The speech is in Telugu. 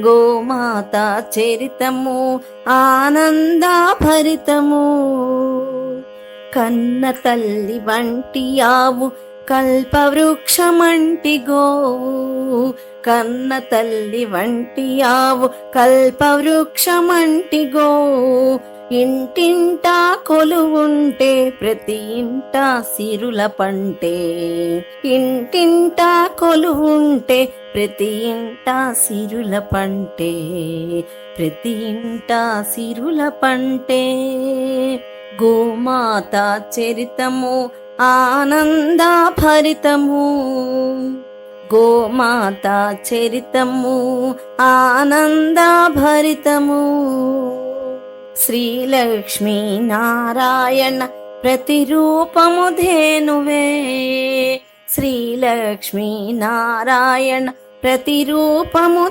గోమాత చరితము ఆనందాభరితము. కన్న తల్లి వంటి ఆవు కల్పవృక్షమంటి గోవు కన్న తల్లి వంటి ఆవు కల్పవృక్షమంటి గోవు ఇంటింటా కొలువుంటే ప్రతి ఇంటా సిరుల పంటే. ఇంటింటా కొలువుంటే ప్రతి ఇంట సిరుల పంటే ప్రతి ఇంట సిరుల పంటే. గోమాత చరితము ఆనందాభరితము గోమాత చరితము ఆనందాభరితము శ్రీలక్ష్మీ నారాయణ ప్రతిరూపము ధేనువే. శ్రీలక్ష్మీ నారాయణ ప్రతిరూపము